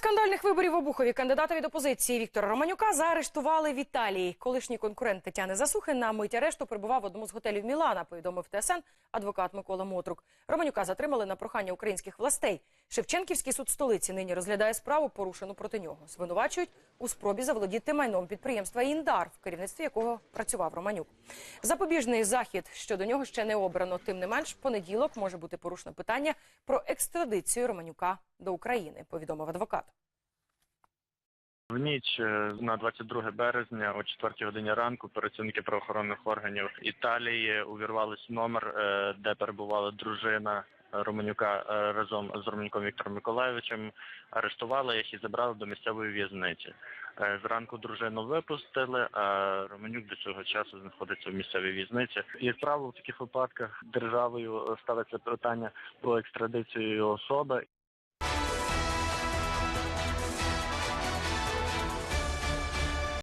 скандальних виборів в Обухові кандидата від опозиції Віктора Романюка заарештували в Італії. Колишній конкурент Тетяни Засухи на мить арешту перебував в одному з готелів Мілана, повідомив ТСН адвокат Микола Мотрук. Романюка затримали на прохання українських властей. Шевченківський суд столиці нині розглядає справу, порушену проти нього. Звинувачують у спробі заволодіти майном підприємства «Індар», в керівництві якого працював Романюк. Запобіжний захід щодо нього ще не обрано. Тим не менш, понеділок може бути порушено питання про екстрадицію Романюка до України, повідомив адвокат. В ніч е, на 22 березня о 4 годині ранку працівники правоохоронних органів Італії увірвалися в номер, е, де перебувала дружина Романюка е, разом з Романюком Віктором Миколайовичем. Арештували їх і забрали до місцевої в'язниці. Зранку дружину випустили, а Романюк до цього часу знаходиться в місцевій в'язниці. Як правило, в таких випадках державою ставиться питання про екстрадицію особи.